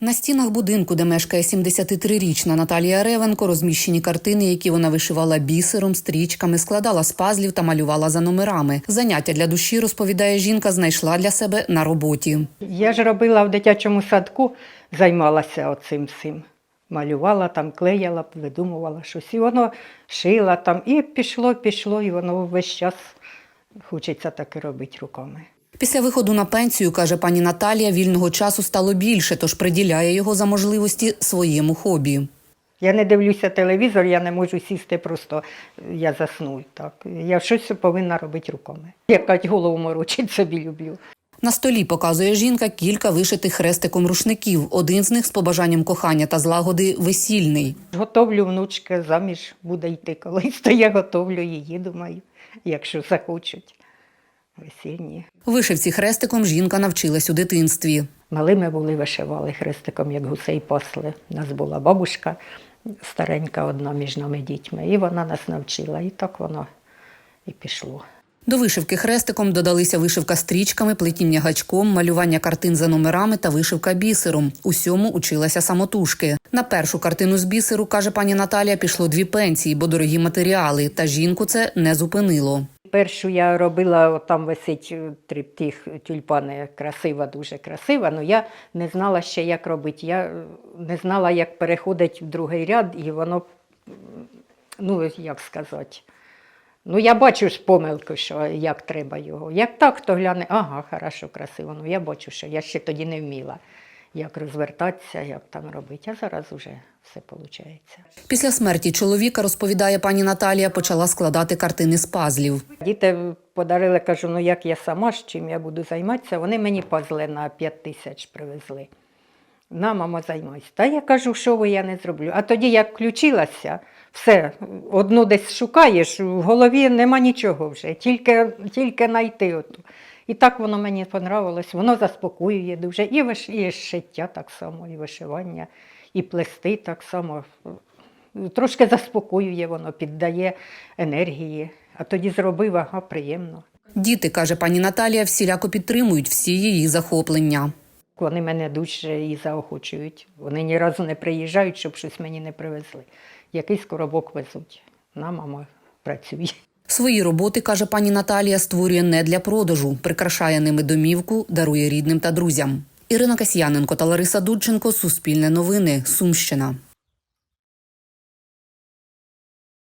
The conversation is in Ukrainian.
На стінах будинку, де мешкає 73-річна Наталія Ревенко, розміщені картини, які вона вишивала бісером, стрічками, складала з пазлів та малювала за номерами. Заняття для душі, розповідає жінка, знайшла для себе на роботі. Я ж робила в дитячому садку, займалася оцим всім. Малювала там, клеяла, видумувала щось. І воно шила там. І пішло, пішло, і воно весь час хочеться таке робити руками. Після виходу на пенсію, каже пані Наталія, вільного часу стало більше, тож приділяє його за можливості своєму хобі. Я не дивлюся телевізор, я не можу сісти просто, я засну. Так. Я щось повинна робити руками. Якась голову морочить собі люблю. На столі показує жінка кілька вишитих хрестиком рушників. Один з них з побажанням кохання та злагоди весільний. Готовлю внучка, заміж буде йти колись, то я готовлю її, думаю, якщо захочуть. Весільні. Вишивці хрестиком жінка навчилась у дитинстві. Малими були, вишивали хрестиком, як гусей пасли. У нас була бабушка старенька одна між нами дітьми, і вона нас навчила. І так воно і пішло. До вишивки хрестиком додалися вишивка стрічками, плетіння гачком, малювання картин за номерами та вишивка бісером. Усьому училася самотужки. На першу картину з бісеру, каже пані Наталія, пішло дві пенсії, бо дорогі матеріали. Та жінку це не зупинило. Першу я робила, от там висить е, триптих тюльпани, красива, дуже красива, але я не знала ще, як робити. Я е, не знала, як переходить в другий ряд, і воно, ну, як сказати. Ну, я бачу ж помилку, що як треба його. Як так, то гляне, ага, хорошо, красиво. Ну я бачу, що я ще тоді не вміла, як розвертатися, як там робити. А зараз вже все виходить. Після смерті чоловіка, розповідає пані Наталія, почала складати картини з пазлів. Діти подарили, кажу, ну як я сама, з чим я буду займатися. Вони мені пазли на 5 тисяч привезли. На, мамо, займайся. Та я кажу, що ви я не зроблю. А тоді як включилася, все, одну десь шукаєш, в голові нема нічого вже, тільки, тільки знайти оту. І так воно мені понравилось, воно заспокоює дуже. І, виш, і шиття так само, і вишивання, і плести так само. Трошки заспокоює воно, піддає енергії. А тоді зробив, ага, приємно. Діти, каже пані Наталія, всіляко підтримують всі її захоплення. Вони мене дуже і заохочують. Вони ні разу не приїжджають, щоб щось мені не привезли. Якийсь коробок везуть. На, мамо, працює. Свої роботи, каже пані Наталія, створює не для продажу, прикрашає ними домівку, дарує рідним та друзям. Ірина Касьяненко та Лариса Дудченко Суспільне новини. Сумщина.